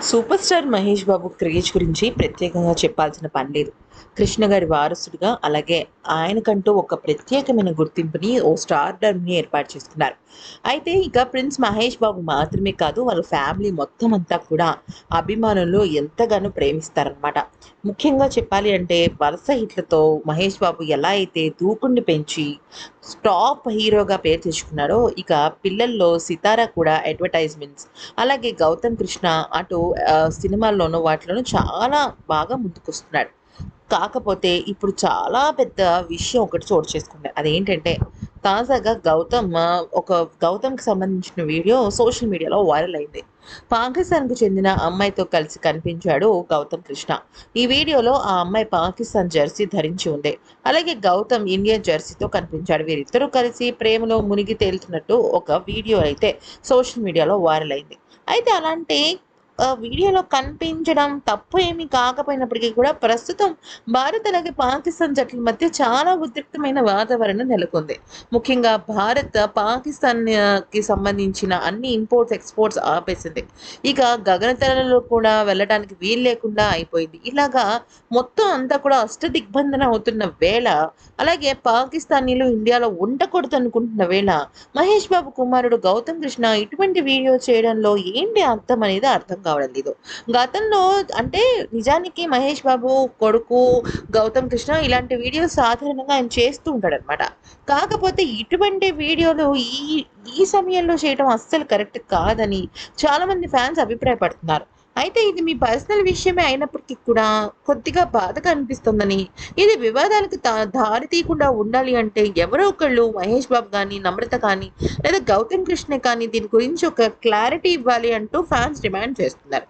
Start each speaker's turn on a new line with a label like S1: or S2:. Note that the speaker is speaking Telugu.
S1: Super star Mahesh Babu craze గురించి ప్రత్యేకంగా చెప్పాల్సిన పని లేదు. కృష్ణ గారి వారసుడిగా అలాగే ఆయనకంటూ ఒక ప్రత్యేకమైన గుర్తింపుని ఓ స్టార్డర్ని ఏర్పాటు చేసుకున్నారు. అయితే ఇక ప్రిన్స్ మహేష్ బాబు మాత్రమే కాదు వాళ్ళ ఫ్యామిలీ మొత్తం అంతా కూడా అభిమానులు ఎంతగానో ప్రేమిస్తారనమాట ముఖ్యంగా చెప్పాలి అంటే వరుస హిట్లతో మహేష్ బాబు ఎలా అయితే దూకుడిని పెంచి టాప్ హీరోగా పేరు తెచ్చుకున్నారో ఇక పిల్లల్లో సితారా కూడా అడ్వర్టైజ్మెంట్స్ అలాగే గౌతమ్ కృష్ణ అటు సినిమాల్లోనూ వాటిలోనూ చాలా బాగా ముందుకొస్తున్నాడు. కాకపోతే ఇప్పుడు చాలా పెద్ద విషయం ఒకటి చోటు చేసుకుంది. అదేంటంటే తాజాగా గౌతమ్ ఒక గౌతమ్కి సంబంధించిన వీడియో సోషల్ మీడియాలో వైరల్ అయింది. పాకిస్తాన్కు చెందిన అమ్మాయితో కలిసి కనిపించాడు గౌతమ్ కృష్ణ. ఈ వీడియోలో ఆ అమ్మాయి పాకిస్తాన్ జెర్సీ ధరించి ఉంది. అలాగే గౌతమ్ ఇండియన్ జెర్సీతో కనిపించాడు. వీరిద్దరూ కలిసి ప్రేమలో మునిగి తేలుతున్నట్టు ఒక వీడియో అయితే సోషల్ మీడియాలో వైరల్ అయింది. అయితే అలాంటి వీడియోలో కనిపించడం తప్పు ఏమీ కాకపోయినప్పటికీ కూడా ప్రస్తుతం భారత్ అలాగే పాకిస్తాన్ జట్ల మధ్య చాలా ఉద్రిక్తమైన వాతావరణం నెలకొంది. ముఖ్యంగా భారత్ పాకిస్తాన్కి సంబంధించిన అన్ని ఇంపోర్ట్స్ ఎక్స్పోర్ట్స్ ఆపేసింది. ఇక గగనతలలో కూడా వెళ్ళడానికి వీలు లేకుండా అయిపోయింది. ఇలాగా మొత్తం అంతా కూడా అష్టదిగ్బంధన అవుతున్న వేళ అలాగే పాకిస్తానీలు ఇండియాలో ఉండకూడదు అనుకుంటున్న వేళ మహేష్ బాబు కుమారుడు గౌతమ్ కృష్ణ ఇటువంటి వీడియో చేయడంలో ఏంటి అర్థం అనేది అర్థం కావడం లేదు. గతంలో అంటే నిజానికి మహేష్ బాబు కొడుకు గౌతమ్ కృష్ణ ఇలాంటి వీడియోస్ సాధారణంగా ఆయన చేస్తూ ఉంటాడు అనమాట కాకపోతే ఇటువంటి వీడియోలు ఈ ఈ సమయంలో చేయడం అస్సలు కరెక్ట్ కాదని చాలా మంది ఫ్యాన్స్ అభిప్రాయపడుతున్నారు. అయితే ఇది మీ పర్సనల్ విషయమే అయినప్పటికీ కూడా కొద్దిగా బాధగా అనిపిస్తుందని ఇది వివాదాలకు దారి తీయకుండా ఉండాలి అంటే ఎవరో ఒకళ్ళు మహేష్ బాబు కానీ నమ్రత కానీ లేదా గౌతమ్ కృష్ణ కానీ దీని గురించి ఒక క్లారిటీ ఇవ్వాలి అంటూ ఫ్యాన్స్ డిమాండ్ చేస్తున్నారు.